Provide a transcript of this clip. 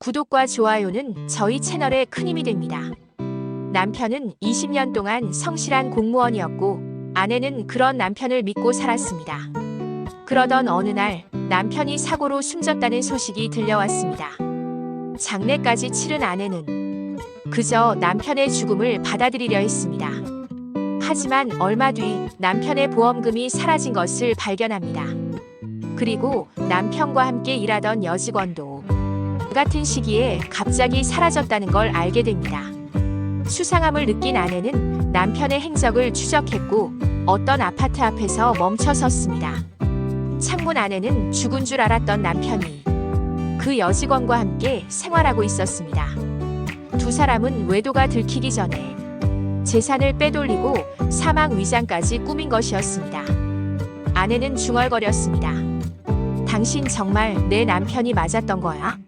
구독과 좋아요는 저희 채널에 큰 힘이 됩니다. 남편은 20년 동안 성실한 공무원이었고 아내는 그런 남편을 믿고 살았습니다. 그러던 어느 날 남편이 사고로 숨졌다는 소식이 들려왔습니다. 장례까지 치른 아내는 그저 남편의 죽음을 받아들이려 했습니다. 하지만 얼마 뒤 남편의 보험금이 사라진 것을 발견합니다. 그리고 남편과 함께 일하던 여직원도 같은 시기에 갑자기 사라졌다는 걸 알게 됩니다. 수상함을 느낀 아내는 남편의 행적을 추적했고 어떤 아파트 앞에서 멈춰 섰습니다. 창문 안에는 죽은 줄 알았던 남편이 그 여직원과 함께 생활하고 있었습니다. 두 사람은 외도가 들키기 전에 재산을 빼돌리고 사망 위장까지 꾸민 것이었습니다. 아내는 중얼거렸습니다. 당신 정말 내 남편이 맞았던 거야?